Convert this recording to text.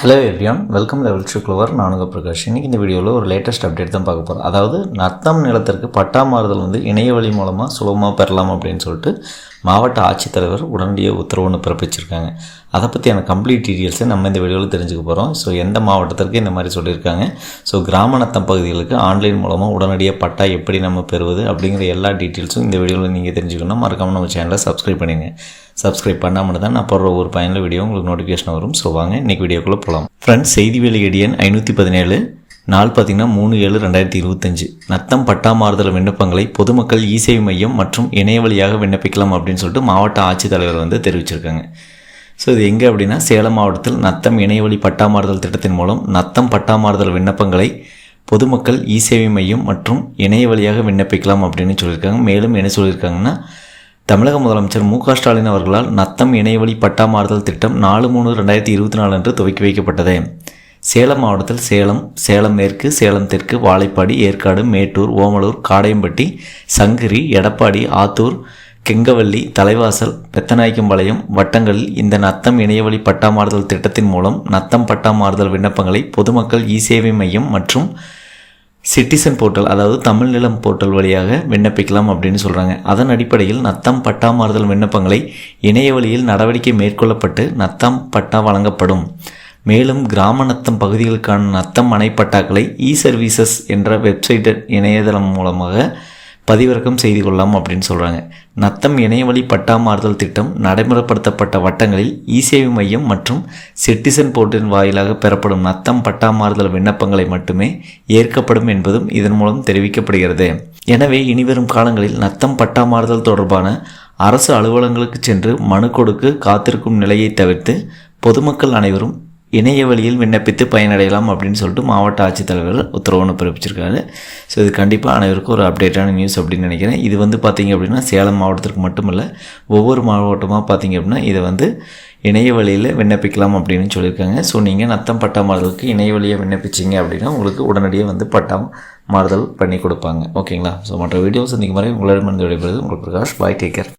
Hello everyone welcome level to clover நானுங்க பிரகாஷ். இன்னைக்கு இந்த வீடியோவில் ஒரு லேட்டஸ்ட் அப்டேட் தான் பார்க்க போகிறோம் அதாவது நத்தம் நிலத்திற்கு பட்டா மாறுதல் வந்து இணைய வழி மூலமாக சுலபமாக பெறலாம் அப்படின்னு சொல்லிட்டு மாவட்ட ஆட்சித்தலைவர் உடனடியாக உத்தரவு ஒன்று பிறப்பிச்சிருக்காங்க. அதை பற்றியான கம்ப்ளீட் டீட்டெயில்ஸை நம்ம இந்த வீடியோவில் தெரிஞ்சுக்க போகிறோம் ஸோ எந்த மாவட்டத்திற்கு இந்த மாதிரி சொல்லியிருக்காங்க. ஸோ கிராம நத்தம் பகுதிகளுக்கு ஆன்லைன் மூலமாக உடனடியாக பட்டா எப்படி நம்ம பெறுவது அப்படிங்கிற எல்லா டீட்டெயில்ஸும் இந்த வீடியோவில் நீங்கள் தெரிஞ்சுக்கணும். மறக்காமல் நம்ம சேனலை சப்ஸ்கிரைப் பண்ணிடுங்க. சப்ஸ்கிரைப் பண்ணாமல் தான் நான் போடுற ஒரு பயனில் வீடியோ உங்களுக்கு நோட்டிஃபிகேஷன் வரும். ஸோ வாங்க இன்றைக்கி வீடியோக்குள்ளே போகலாம் ஃப்ரெண்ட்ஸ் செய்தி வெளியடியன் ஐநூற்றி பதினேழு. நாள் பார்த்தீங்கன்னா மூணு ஏழு ரெண்டாயிரத்தி இருபத்தஞ்சு. நத்தம் பட்டா மாறுதல் விண்ணப்பங்களை பொதுமக்கள் இசேவை மையம் மற்றும் இணைய வழியாக விண்ணப்பிக்கலாம் அப்படின்னு சொல்லிட்டு மாவட்ட ஆட்சித்தலைவர் வந்து தெரிவிச்சிருக்காங்க. ஸோ இது எங்கே அப்படின்னா சேலம் மாவட்டத்தில் நத்தம் இணையவழி பட்டா மாறுதல் திட்டத்தின் மூலம் நத்தம் பட்டா மாறுதல் விண்ணப்பங்களை பொதுமக்கள் இ சேவை மையம் மற்றும் இணைய வழியாக விண்ணப்பிக்கலாம் அப்படின்னு சொல்லியிருக்காங்க. மேலும் என்ன சொல்லியிருக்காங்கன்னா தமிழக முதலமைச்சர் மு க ஸ்டாலின் அவர்களால் நத்தம் இணையவழி பட்டா மாறுதல் திட்டம் நாலு மூணு ரெண்டாயிரத்தி இருபத்தி நாலு அன்று துவக்கி வைக்கப்பட்டது. சேலம் மாவட்டத்தில் சேலம் சேலம் மேற்கு சேலம் தெற்கு வாழைப்பாடி ஏற்காடு மேட்டூர் ஓமலூர் காடையம்பட்டி சங்கிரி எடப்பாடி ஆத்தூர் கெங்கவல்லி தலைவாசல் பெத்தநாயக்கம்பாளையம் வட்டங்களில் இந்த நத்தம் இணையவழி பட்டா மாறுதல் திட்டத்தின் மூலம் நத்தம் பட்டா மாறுதல் விண்ணப்பங்களை பொதுமக்கள் இ சேவை மையம் மற்றும் சிட்டிசன் போர்ட்டல் அதாவது தமிழ் நிலம் போர்ட்டல் வழியாக விண்ணப்பிக்கலாம் அப்படின்னு சொல்கிறாங்க அதன் அடிப்படையில் நத்தம் பட்டா மாறுதல் விண்ணப்பங்களை இணைய வழியில் நடவடிக்கை மேற்கொள்ளப்பட்டு நத்தம் பட்டா வழங்கப்படும். மேலும் கிராம நத்தம் பகுதிகளுக்கான நத்தம் அணைப்பட்டாக்களை இ சர்வீசஸ் என்ற வெப்சைட் இணையதளம் மூலமாக பதிவிறக்கம் செய்து கொள்ளலாம் அப்படின்னு சொல்கிறாங்க நத்தம் இணையவழி பட்டா மாறுதல் திட்டம் நடைமுறைப்படுத்தப்பட்ட வட்டங்களில் இ சேவை மையம் மற்றும் சிட்டிசன் போர்ட்டின் வாயிலாக பெறப்படும் நத்தம் பட்டா மாறுதல் விண்ணப்பங்களை மட்டுமே ஏற்கப்படும் என்பதும் இதன் மூலம் தெரிவிக்கப்படுகிறது. எனவே இனிவரும் காலங்களில் நத்தம் பட்டா மாறுதல் தொடர்பான அரசு அலுவலங்களுக்கு சென்று மனு கொடுக்க காத்திருக்கும் நிலையை தவிர்த்து பொதுமக்கள் அனைவரும் இணைய வழியில் விண்ணப்பித்து பயனடையலாம் அப்படின்னு சொல்லிட்டு மாவட்ட ஆட்சித்தலைவர் உத்தரவுன்னு பிறப்பிச்சிருக்காரு. ஸோ இது கண்டிப்பாக அனைவருக்கும் ஒரு அப்டேட்டான நியூஸ் அப்படின்னு நினைக்கிறேன். இது வந்து பார்த்திங்க அப்படின்னா சேலம் மாவட்டத்திற்கு மட்டுமல்ல ஒவ்வொரு மாவட்டமாக பார்த்திங்க அப்படின்னா இதை வந்து இணைய வழியில் விண்ணப்பிக்கலாம் அப்படின்னு சொல்லியிருக்காங்க. ஸோ நீங்கள் நத்தம் பட்டா மாறுதலுக்கு இணைய வழியை விண்ணப்பிச்சிங்க அப்படின்னா உங்களுக்கு உடனடியாக வந்து பட்டா மாறுதல் பண்ணி கொடுப்பாங்க. ஓகேங்களா ஸோ மற்ற வீடியோஸ் இந்த மாதிரி உங்களிடமிருந்து விடைபெறுது உங்களுக்கு பிரகாஷ். பாய் டேக்கர்